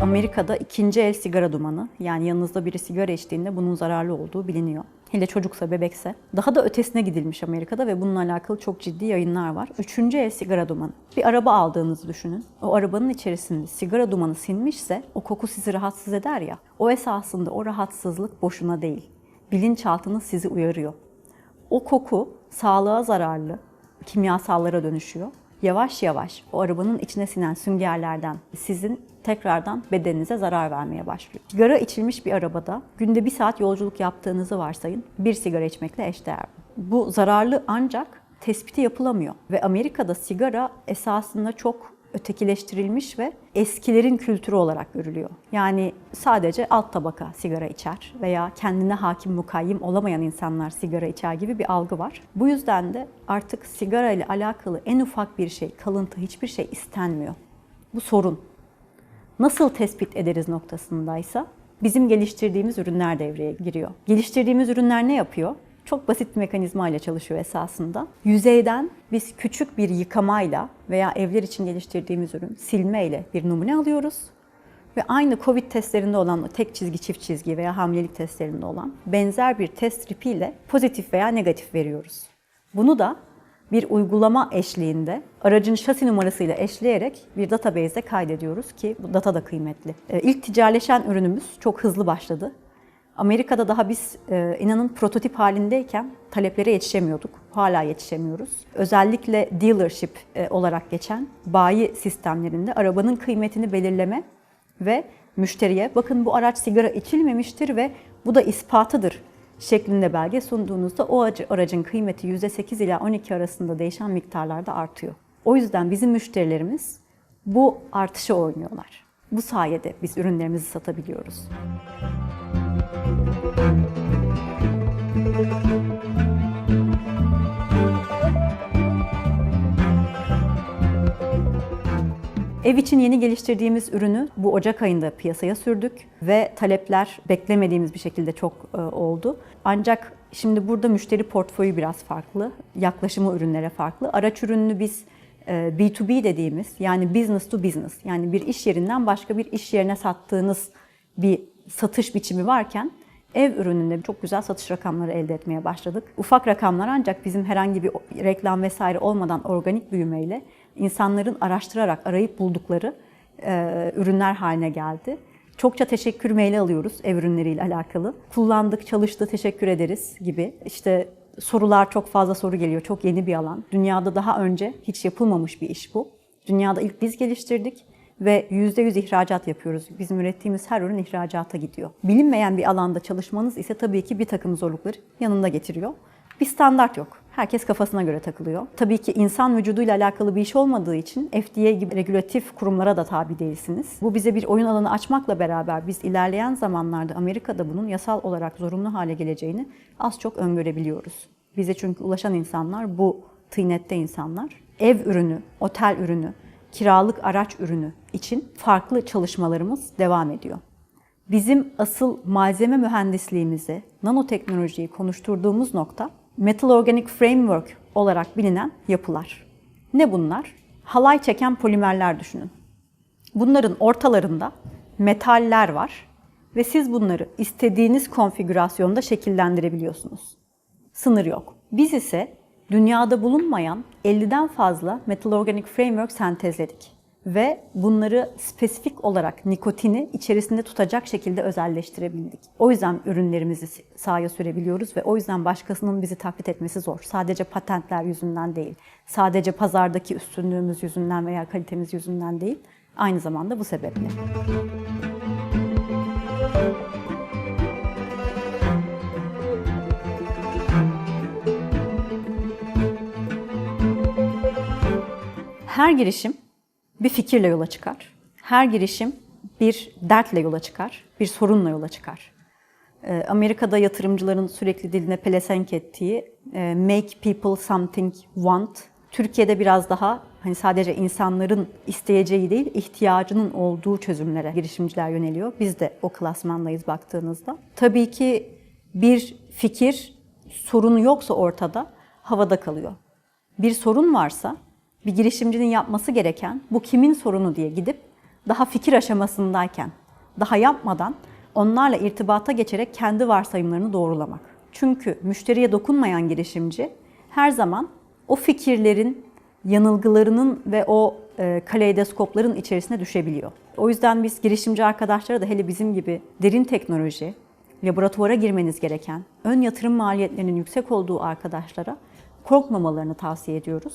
Amerika'da ikinci el sigara dumanı yani yanınızda biri sigara içtiğinde bunun zararlı olduğu biliniyor. Hele çocuksa, bebekse. Daha da ötesine gidilmiş Amerika'da ve bununla alakalı çok ciddi yayınlar var. Üçüncü el sigara dumanı. Bir araba aldığınızı düşünün. O arabanın içerisinde sigara dumanı sinmişse o koku sizi rahatsız eder ya. O esasında o rahatsızlık boşuna değil. Bilinçaltınız sizi uyarıyor. O koku sağlığa zararlı kimyasallara dönüşüyor. Yavaş yavaş o arabanın içine sinen süngerlerden sizin tekrardan bedeninize zarar vermeye başlıyor. Sigara içilmiş bir arabada günde bir saat yolculuk yaptığınızı varsayın. Bir sigara içmekle eşdeğer. Bu zararlı ancak tespiti yapılamıyor. Ve Amerika'da sigara esasında çok ötekileştirilmiş ve eskilerin kültürü olarak görülüyor. Yani sadece alt tabaka sigara içer veya kendine hakim mukayyim olamayan insanlar sigara içer gibi bir algı var. Bu yüzden de artık sigara ile alakalı en ufak bir şey, kalıntı hiçbir şey istenmiyor. Bu sorun. Nasıl tespit ederiz noktasındaysa bizim geliştirdiğimiz ürünler devreye giriyor. Geliştirdiğimiz ürünler ne yapıyor? Çok basit bir mekanizma ile çalışıyor esasında. Yüzeyden biz küçük bir yıkamayla veya evler için geliştirdiğimiz ürün silmeyle bir numune alıyoruz. Ve aynı COVID testlerinde olan o tek çizgi, çift çizgi veya hamilelik testlerinde olan benzer bir test stripiyle pozitif veya negatif veriyoruz. Bunu da bir uygulama eşliğinde aracın şasi numarasıyla eşleyerek bir database'de kaydediyoruz ki bu data da kıymetli. Ee, İlk ticaretleşen ürünümüz çok hızlı başladı. Amerika'da daha biz e, inanın prototip halindeyken taleplere yetişemiyorduk. Hala yetişemiyoruz. Özellikle dealership e, olarak geçen bayi sistemlerinde arabanın kıymetini belirleme ve müşteriye bakın bu araç sigara içilmemiştir ve bu da ispatıdır şeklinde belge sunduğunuzda o aracın kıymeti %8 ila 12 arasında değişen miktarlarda artıyor. O yüzden bizim müşterilerimiz bu artışı oynuyorlar. Bu sayede biz ürünlerimizi satabiliyoruz. Ev için yeni geliştirdiğimiz ürünü bu Ocak ayında piyasaya sürdük ve talepler beklemediğimiz bir şekilde çok e, oldu. Ancak şimdi burada müşteri portföyü biraz farklı, yaklaşımı ürünlere farklı. Araç ürününü biz e, B2B dediğimiz yani business to business yani bir iş yerinden başka bir iş yerine sattığınız bir satış biçimi varken ev ürününde çok güzel satış rakamları elde etmeye başladık. Ufak rakamlar ancak bizim herhangi bir reklam vesaire olmadan organik büyümeyle insanların araştırarak arayıp buldukları e, ürünler haline geldi. Çokça teşekkür maili alıyoruz ev ürünleriyle alakalı. Kullandık, çalıştı, teşekkür ederiz gibi. İşte sorular çok fazla soru geliyor. Çok yeni bir alan. Dünyada daha önce hiç yapılmamış bir iş bu. Dünyada ilk biz geliştirdik ve %100 ihracat yapıyoruz. Bizim ürettiğimiz her ürün ihracata gidiyor. Bilinmeyen bir alanda çalışmanız ise tabii ki bir takım zorlukları yanında getiriyor. Bir standart yok. Herkes kafasına göre takılıyor. Tabii ki insan vücuduyla alakalı bir iş olmadığı için FDA gibi regülatif kurumlara da tabi değilsiniz. Bu bize bir oyun alanı açmakla beraber biz ilerleyen zamanlarda Amerika'da bunun yasal olarak zorunlu hale geleceğini az çok öngörebiliyoruz. Bize çünkü ulaşan insanlar bu tıynette insanlar. Ev ürünü, otel ürünü, kiralık araç ürünü için farklı çalışmalarımız devam ediyor. Bizim asıl malzeme mühendisliğimizi, nanoteknolojiyi konuşturduğumuz nokta Metal Organic Framework olarak bilinen yapılar. Ne bunlar? Halay çeken polimerler düşünün. Bunların ortalarında metaller var ve siz bunları istediğiniz konfigürasyonda şekillendirebiliyorsunuz. Sınır yok. Biz ise dünyada bulunmayan 50'den fazla Metal Organic Framework sentezledik ve bunları spesifik olarak nikotini içerisinde tutacak şekilde özelleştirebildik. O yüzden ürünlerimizi sahaya sürebiliyoruz ve o yüzden başkasının bizi taklit etmesi zor. Sadece patentler yüzünden değil, sadece pazardaki üstünlüğümüz yüzünden veya kalitemiz yüzünden değil, aynı zamanda bu sebeple. Her girişim bir fikirle yola çıkar. Her girişim bir dertle yola çıkar, bir sorunla yola çıkar. Ee, Amerika'da yatırımcıların sürekli diline pelesenk ettiği e, make people something want. Türkiye'de biraz daha hani sadece insanların isteyeceği değil, ihtiyacının olduğu çözümlere girişimciler yöneliyor. Biz de o klasmandayız baktığınızda. Tabii ki bir fikir sorunu yoksa ortada havada kalıyor. Bir sorun varsa bir girişimcinin yapması gereken bu kimin sorunu diye gidip daha fikir aşamasındayken, daha yapmadan onlarla irtibata geçerek kendi varsayımlarını doğrulamak. Çünkü müşteriye dokunmayan girişimci her zaman o fikirlerin yanılgılarının ve o e, kaleidoskopların içerisine düşebiliyor. O yüzden biz girişimci arkadaşlara da hele bizim gibi derin teknoloji, laboratuvara girmeniz gereken, ön yatırım maliyetlerinin yüksek olduğu arkadaşlara korkmamalarını tavsiye ediyoruz.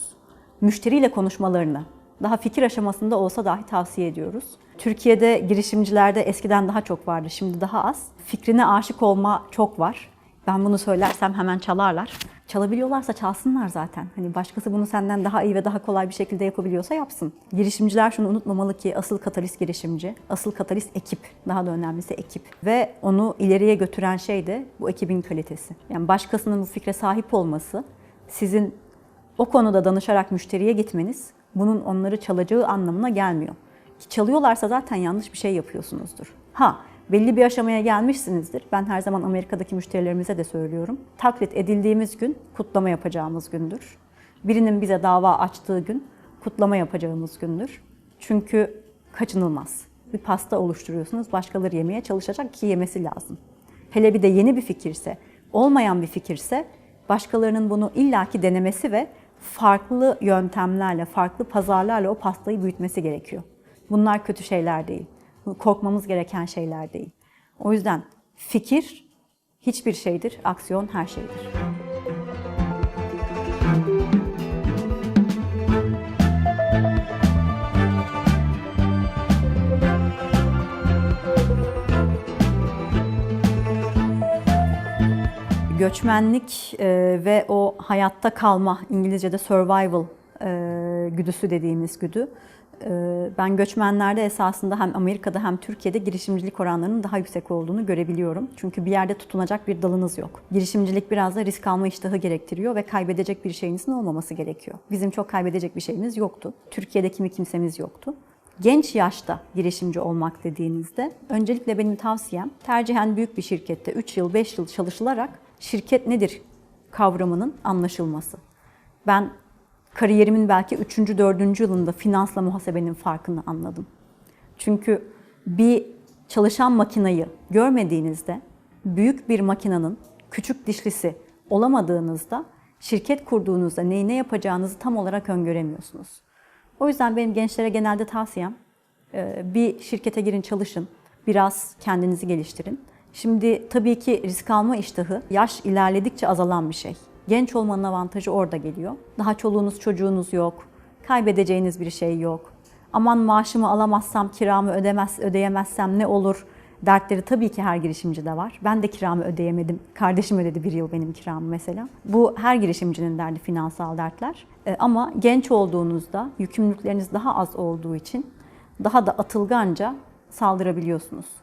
Müşteriyle konuşmalarını, daha fikir aşamasında olsa dahi tavsiye ediyoruz. Türkiye'de girişimcilerde eskiden daha çok vardı, şimdi daha az. Fikrine aşık olma çok var. Ben bunu söylersem hemen çalarlar. Çalabiliyorlarsa çalsınlar zaten. Hani başkası bunu senden daha iyi ve daha kolay bir şekilde yapabiliyorsa yapsın. Girişimciler şunu unutmamalı ki asıl katalist girişimci, asıl katalist ekip, daha da önemlisi ekip. Ve onu ileriye götüren şey de bu ekibin kalitesi. Yani başkasının bu fikre sahip olması, sizin o konuda danışarak müşteriye gitmeniz bunun onları çalacağı anlamına gelmiyor. Ki çalıyorlarsa zaten yanlış bir şey yapıyorsunuzdur. Ha belli bir aşamaya gelmişsinizdir. Ben her zaman Amerika'daki müşterilerimize de söylüyorum. Taklit edildiğimiz gün kutlama yapacağımız gündür. Birinin bize dava açtığı gün kutlama yapacağımız gündür. Çünkü kaçınılmaz. Bir pasta oluşturuyorsunuz, başkaları yemeye çalışacak ki yemesi lazım. Hele bir de yeni bir fikirse, olmayan bir fikirse başkalarının bunu illaki denemesi ve farklı yöntemlerle, farklı pazarlarla o pastayı büyütmesi gerekiyor. Bunlar kötü şeyler değil. Korkmamız gereken şeyler değil. O yüzden fikir hiçbir şeydir, aksiyon her şeydir. Göçmenlik e, ve o hayatta kalma, İngilizce'de survival e, güdüsü dediğimiz güdü. E, ben göçmenlerde esasında hem Amerika'da hem Türkiye'de girişimcilik oranlarının daha yüksek olduğunu görebiliyorum. Çünkü bir yerde tutunacak bir dalınız yok. Girişimcilik biraz da risk alma iştahı gerektiriyor ve kaybedecek bir şeyinizin olmaması gerekiyor. Bizim çok kaybedecek bir şeyimiz yoktu. Türkiye'de kimi kimsemiz yoktu. Genç yaşta girişimci olmak dediğinizde öncelikle benim tavsiyem tercihen büyük bir şirkette 3 yıl 5 yıl çalışılarak şirket nedir kavramının anlaşılması. Ben kariyerimin belki 3. 4. yılında finansla muhasebenin farkını anladım. Çünkü bir çalışan makinayı görmediğinizde büyük bir makinanın küçük dişlisi olamadığınızda şirket kurduğunuzda neyi ne yapacağınızı tam olarak öngöremiyorsunuz. O yüzden benim gençlere genelde tavsiyem bir şirkete girin çalışın, biraz kendinizi geliştirin. Şimdi tabii ki risk alma iştahı yaş ilerledikçe azalan bir şey. Genç olmanın avantajı orada geliyor. Daha çoluğunuz çocuğunuz yok, kaybedeceğiniz bir şey yok. Aman maaşımı alamazsam, kiramı ödemez, ödeyemezsem ne olur dertleri tabii ki her girişimcide var. Ben de kiramı ödeyemedim. Kardeşim ödedi bir yıl benim kiramı mesela. Bu her girişimcinin derdi finansal dertler. E, ama genç olduğunuzda yükümlülükleriniz daha az olduğu için daha da atılganca saldırabiliyorsunuz.